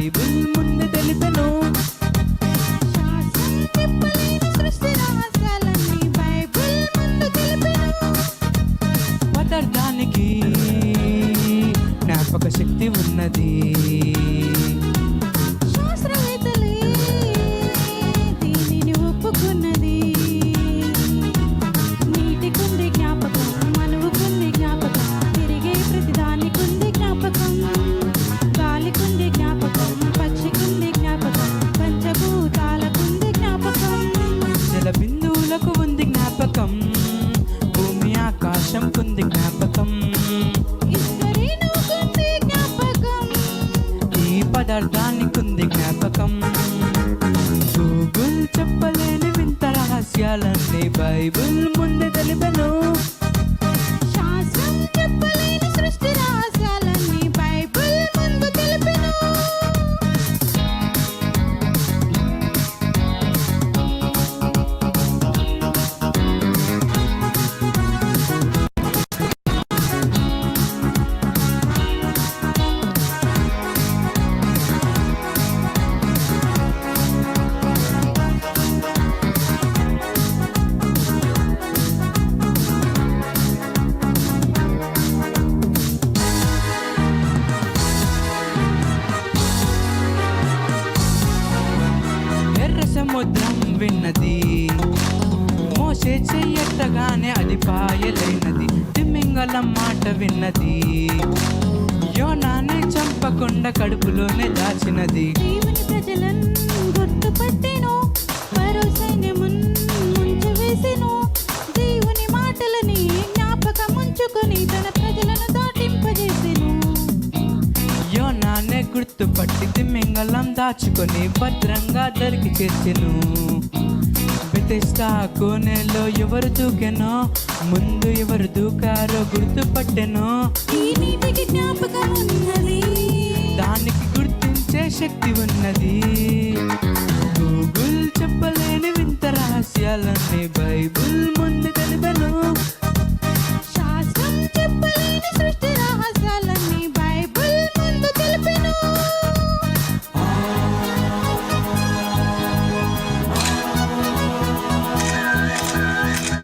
Bible ముందు తెలిపెను. పదార్థానికి జ్ఞాపక శక్తి ఉన్నది. ఆకాశం కుంది జ్ఞాపకం. ఈ పదార్థానికి ఉంది జ్ఞాపకం. గూగుల్ చెప్పలేని వింత రహస్యాలన్నీ బైబిల్ ముందు తెలిపెను. సముద్రం విన్నది. మోసే చెయ్యట్టగానే అది పాయలైనది. తిమ్మింగళం మాట విన్నది. యోనాన్ని చంపకుండా కడుపులోనే దాచినది. యోనానే గుర్తుపట్టి తిమ్మింగళం దాచుకొని భద్రంగా దరికి చేర్చెను. బెతెస్తా కోనెలో ఎవరు దూకెనో ముందు ఎవరు దూకారో గుర్తుపట్టెనో. దానికి గుర్తించే శక్తి ఉన్నది.